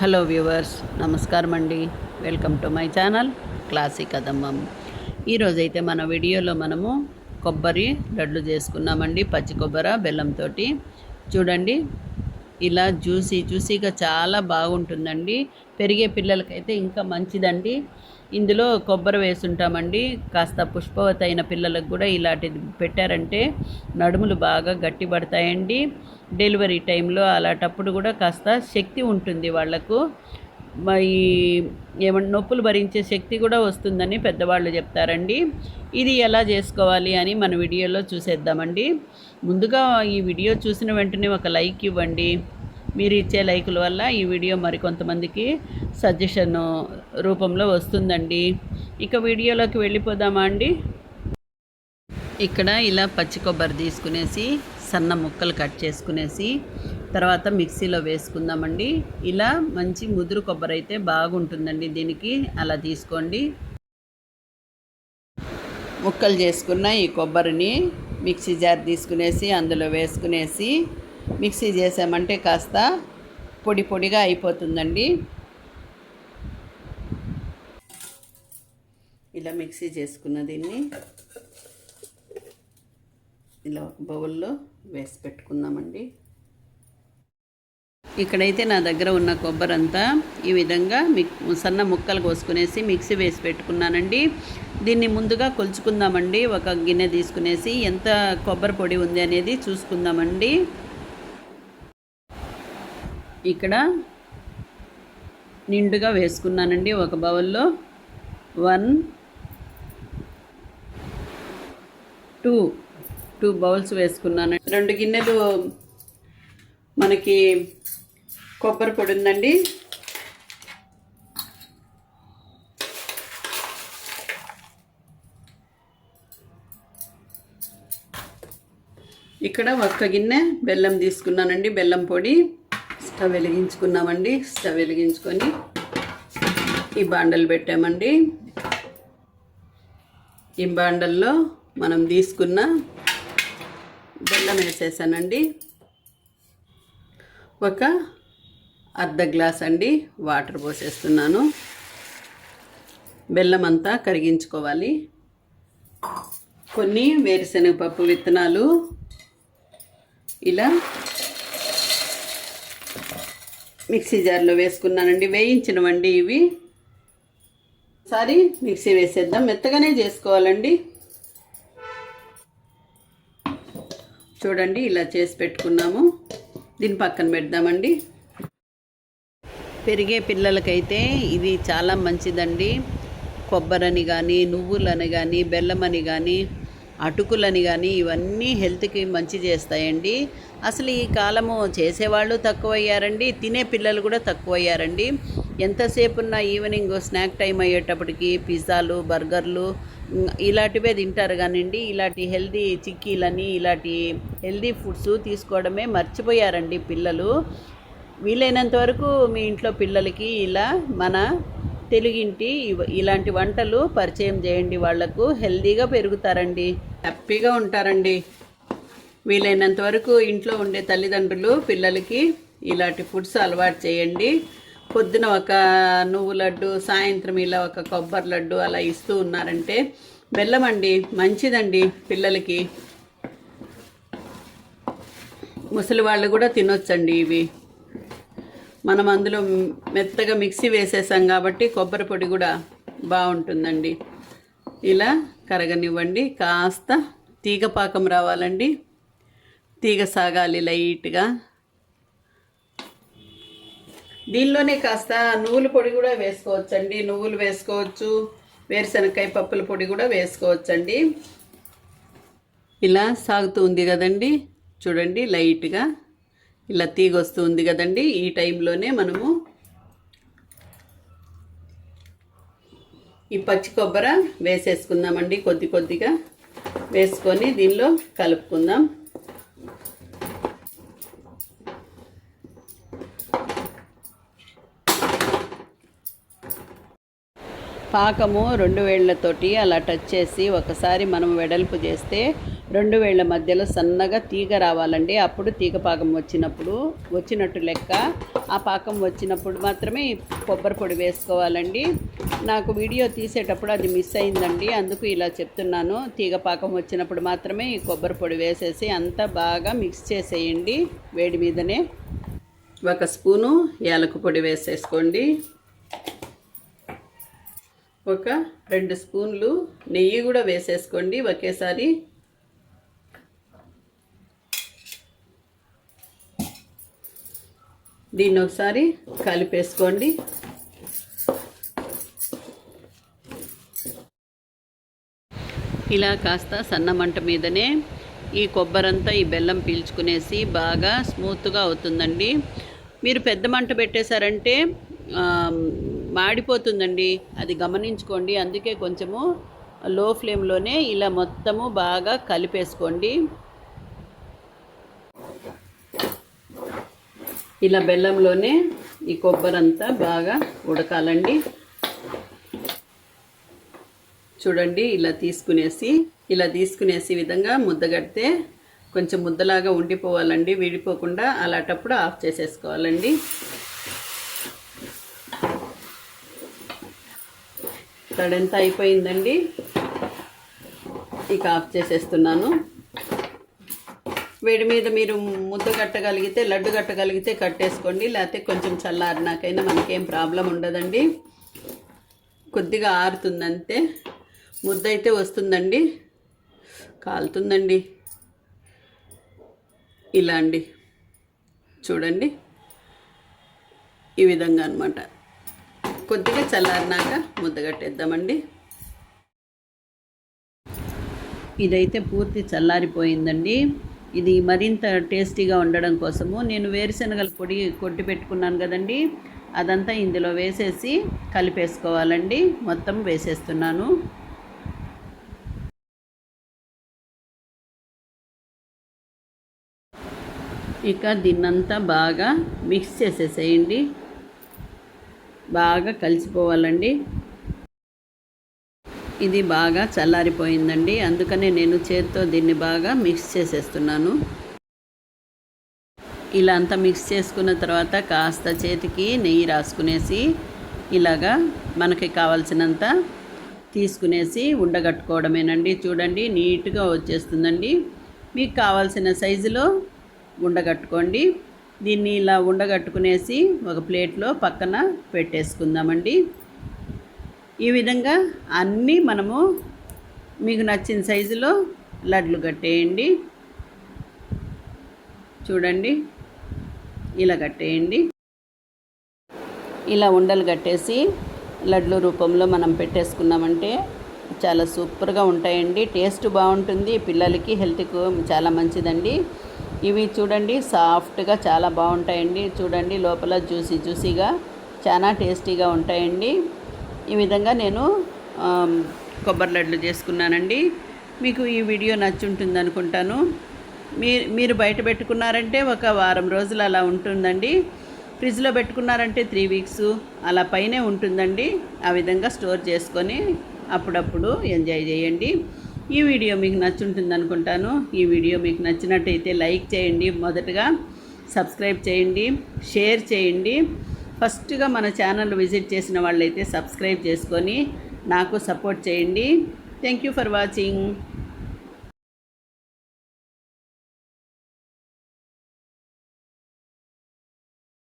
Hello viewers నమస్కారం అండి. Welcome to my channel classic అదమ్మం ఈరోజైతే మన వీడియోలో మనము కొబ్బరి లడ్లు చేసుకున్నామండి పచ్చి కొబ్బరి బెల్లంతో చూడండి ఇలా జ్యూసీ జ్యూసీగా చాలా బాగుంటుందండి. పెరిగే పిల్లలకైతే ఇంకా మంచిదండి. ఇందులో కొబ్బరి వేసుంటామండి. కాస్త పుష్పవత అయిన పిల్లలకు కూడా ఇలాంటిది పెట్టారంటే నడుములు బాగా గట్టిపడతాయండి డెలివరీ టైంలో అలాంటప్పుడు కూడా కాస్త శక్తి ఉంటుంది వాళ్ళకు. మరి ఏమంటే నొప్పులు భరించే శక్తి కూడా వస్తుందని పెద్దవాళ్ళు చెప్తారండి. ఇది ఎలా చేసుకోవాలి అని మన వీడియోలో చూసేద్దామండి. ముందుగా ఈ వీడియో చూసిన వెంటనే ఒక లైక్ ఇవ్వండి. మీరు ఇచ్చే లైకుల వల్ల ఈ వీడియో మరికొంతమందికి సజెషన్ రూపంలో వస్తుందండి. ఇక వీడియోలోకి వెళ్ళిపోదామా అండి? ఇక్కడ ఇలా పచ్చి కొబ్బరి తీసుకునేసి సన్న ముక్కలు కట్ చేసుకునేసి తర్వాత మిక్సీలో వేసుకుందామండి. ఇలా మంచి ముదురు కొబ్బరి అయితే బాగుంటుందండి దీనికి. అలా తీసుకోండి. ముక్కలు చేసుకున్న ఈ కొబ్బరిని మిక్సీ జార్ తీసుకునేసి అందులో వేసుకునేసి మిక్సీ చేసామంటే కాస్త పొడి పొడిగా అయిపోతుందండి. ఇలా మిక్సీ చేసుకున్న దీన్ని ఇలా ఒక బౌల్లో వేసి పెట్టుకుందామండి. ఇక్కడైతే నా దగ్గర ఉన్న కొబ్బరి అంతా ఈ విధంగా మిక్ సన్న ముక్కలు కోసుకునేసి మిక్సీ వేసి పెట్టుకున్నానండి. దీన్ని ముందుగా కొలుచుకుందామండి. ఒక గిన్నె తీసుకునేసి ఎంత కొబ్బరి పొడి ఉంది అనేది చూసుకుందామండి. ఇక్కడ నిండుగా వేసుకున్నానండి ఒక బౌల్లో. వన్ టూ టూ బౌల్స్ వేసుకున్నాను రెండు గిన్నెలు మనకి కొబ్బరి పొడి ఉందండి. ఇక్కడ ఒక్క గిన్నె బెల్లం తీసుకున్నానండి బెల్లం పొడి. స్టవ్ వెలిగించుకున్నామండి స్టవ్ వెలిగించుకొని ఈ బాండలు పెట్టామండి. ఈ బాండల్లో మనం తీసుకున్న బెల్లం వేసేసానండి. ఒక అర్ధ గ్లాస్ అండి వాటర్ పోసేస్తున్నాను. బెల్లం అంతా కరిగించుకోవాలి. కొన్ని వేరుశనగపప్పు విత్తనాలు. ఇలా మిక్సీ జార్లో వేసుకున్నానండి. వేయించినవండి ఇవి. సారీ మిక్సీ వేసేద్దాం. మెత్తగానే చేసుకోవాలండి. చూడండి ఇలా చేసి పెట్టుకున్నాము. దీని పక్కన పెడదామండి. పెరిగే పిల్లలకైతే ఇది చాలా మంచిదండి. కొబ్బరని కానీ నువ్వులని కానీ బెల్లమని కానీ అటుకులని కానీ ఇవన్నీ హెల్త్కి మంచి చేస్తాయండి. అసలు ఈ కాలము చేసేవాళ్ళు తక్కువయ్యారండి తినే పిల్లలు కూడా తక్కువయ్యారండి. ఎంతసేపు ఉన్న ఈవినింగ్ స్నాక్ టైం అయ్యేటప్పటికి పిజ్జాలు బర్గర్లు ఇలాంటివే తింటారు కానివ్వండి ఇలాంటి హెల్దీ చిక్కీలని ఇలాంటి హెల్దీ ఫుడ్స్ తీసుకోవడమే మర్చిపోయారండి పిల్లలు. వీలైనంత వరకు మీ ఇంట్లో పిల్లలకి ఇలా మన తెలుగింటి ఇలాంటి వంటలు పరిచయం చేయండి. వాళ్ళకు హెల్దీగా పెరుగుతారండి. హ్యాపీగా ఉంటారండి. వీలైనంత వరకు ఇంట్లో ఉండే తల్లిదండ్రులు పిల్లలకి ఇలాంటి ఫుడ్స్ అలవాటు చేయండి. పొద్దున ఒక నువ్వు లడ్డు సాయంత్రం ఇలా ఒక కొబ్బరి లడ్డు అలా ఇస్తూ ఉన్నారంటే బెల్లం అండి మంచిదండి పిల్లలకి. ముసలి వాళ్ళు కూడా తినొచ్చండి ఇవి. మనం అందులో మెత్తగా మిక్సీ వేసేసాం కాబట్టి కొబ్బరి పొడి కూడా బాగుంటుందండి. ఇలా కరగనివ్వండి. కాస్త తీగ పాకం రావాలండి. తీగ సాగాలి లైట్గా. దీనిలోనే కాస్త నువ్వుల పొడి కూడా వేసుకోవచ్చండి. నువ్వులు వేసుకోవచ్చు. వేరుశనక్కాయ పప్పుల పొడి కూడా వేసుకోవచ్చండి. ఇలా సాగుతూ ఉంది కదండి. చూడండి లైట్గా. ఇలా తీగ వస్తుంది కదండి. ఈ టైంలోనే మనము ఈ పచ్చి కొబ్బరి వేసేసుకుందామండి. కొద్ది కొద్దిగా వేసుకొని దీనిలో కలుపుకుందాం. పాకము రెండు వేళ్ళతోటి అలా టచ్ చేసి ఒకసారి మనం వెడల్పు చేస్తే రెండు వేళ్ళ మధ్యలో సన్నగా తీగ రావాలండి. అప్పుడు తీగ పాకం వచ్చినప్పుడు వచ్చినట్టు లెక్క ఆ పాకం వచ్చినప్పుడు మాత్రమే కొబ్బరి పొడి వేసుకోవాలండి. నాకు వీడియో తీసేటప్పుడు అది మిస్ అయిందండి. అందుకు ఇలా చెప్తున్నాను. తీగ పాకం వచ్చినప్పుడు మాత్రమే ఈ కొబ్బరి పొడి వేసేసి అంతా బాగా మిక్స్ చేసేయండి వేడి మీదనే. ఒక స్పూను యాలకు పొడి వేసేసుకోండి. ఒక రెండు స్పూన్లు నెయ్యి కూడా వేసేసుకోండి. ఒకేసారి దీన్ని ఒకసారి కలిపేసుకోండి. ఇలా కాస్త సన్న మంట మీదనే ఈ కొబ్బరంతా ఈ బెల్లం పీల్చుకునేసి బాగా స్మూత్గా అవుతుందండి. మీరు పెద్ద మంట పెట్టేశారంటే మాడిపోతుందండి. అది గమనించుకోండి. అందుకే కొంచెము లో ఫ్లేమ్లోనే ఇలా మొత్తము బాగా కలిపేసుకోండి. ఇలా బెల్లంలోనే ఈ కొబ్బరి అంతా బాగా ఉడకాలండి. చూడండి ఇలా తీసుకునేసి ఇలా తీసుకునేసి విధంగా ముద్దగడితే కొంచెం ముద్దలాగా ఉండిపోవాలండి. విడిపోకుండా అలాంటప్పుడు ఆఫ్ చేసేసుకోవాలండి. తడెంత అయిపోయిందండి. ఇక ఆఫ్ చేసేస్తున్నాను. వేడి మీద మీరు ముద్ద కట్టగలిగితే లడ్డు కట్టగలిగితే కట్టేసుకోండి. లేకపోతే కొంచెం చల్లారినాకైనా మనకేం ప్రాబ్లం ఉండదండి. కొద్దిగా ఆరుతుందంతే. ముద్ద అయితే వస్తుందండి. కాలుతుందండి. ఇలా అండి. చూడండి. ఈ విధంగా అనమాట కొద్దిగా చల్లారినాక ముద్ద కట్టేద్దామండి. ఇదైతే పూర్తి చల్లారిపోయిందండి. ఇది మరింత టేస్టీగా ఉండడం కోసము నేను వేరుశనగల పొడి కొట్టి పెట్టుకున్నాను కదండి. అదంతా ఇందులో వేసేసి కలిపేసుకోవాలండి. మొత్తం వేసేస్తున్నాను. ఇక దీన్నంతా బాగా మిక్స్ చేసేసేయండి. బాగా కలిసిపోవాలండి. ఇది బాగా చల్లారిపోయిందండి. అందుకనే నేను చేత్తో దీన్ని బాగా మిక్స్ చేసేస్తున్నాను. ఇలా అంతా మిక్స్ చేసుకున్న తర్వాత కాస్త చేతికి నెయ్యి రాసుకునేసి ఇలాగా మనకి కావాల్సినంత తీసుకునేసి ఉండగట్టుకోవడమేనండి. చూడండి నీట్గా వచ్చేస్తుందండి. మీకు కావాల్సిన సైజులో ఉండగట్టుకోండి. దీన్ని ఇలా ఉండగట్టుకునేసి ఒక ప్లేట్లో పక్కన పెట్టేసుకుందామండి. ఈ విధంగా అన్నీ మనము మీకు నచ్చిన సైజులో లడ్లు కట్టేయండి. చూడండి. ఇలా కట్టేయండి. ఇలా ఉండలు కట్టేసి లడ్లు రూపంలో మనం పెట్టేసుకున్నామంటే చాలా సూపర్గా ఉంటాయండి. టేస్ట్ బాగుంటుంది. పిల్లలకి హెల్త్కు చాలా మంచిదండి. ఇవి చూడండి సాఫ్ట్గా చాలా బాగుంటాయండి. చూడండి లోపల జ్యూసీ జ్యూసీగా చాలా టేస్టీగా ఉంటాయండి. ఈ విధంగా నేను కొబ్బరి లడ్లు చేసుకున్నానండి. మీకు ఈ వీడియో నచ్చుంటుంది అనుకుంటాను. మీరు మీరు బయట పెట్టుకున్నారంటే ఒక వారం రోజులు అలా ఉంటుందండి. ఫ్రిడ్జ్లో పెట్టుకున్నారంటే త్రీ వీక్స్ అలా పైనే ఉంటుందండి. ఆ విధంగా స్టోర్ చేసుకొని అప్పుడప్పుడు ఎంజాయ్ చేయండి. ఈ వీడియో మీకు నచ్చుంటుంది అనుకుంటాను. ఈ వీడియో మీకు నచ్చినట్టయితే లైక్ చేయండి. మొదటగా సబ్స్క్రైబ్ చేయండి. షేర్ చేయండి. ఫస్ట్గా మన ఛానల్ విజిట్ చేసిన వాళ్ళైతే సబ్స్క్రైబ్ చేసుకొని నాకు సపోర్ట్ చేయండి. Thank you for watching.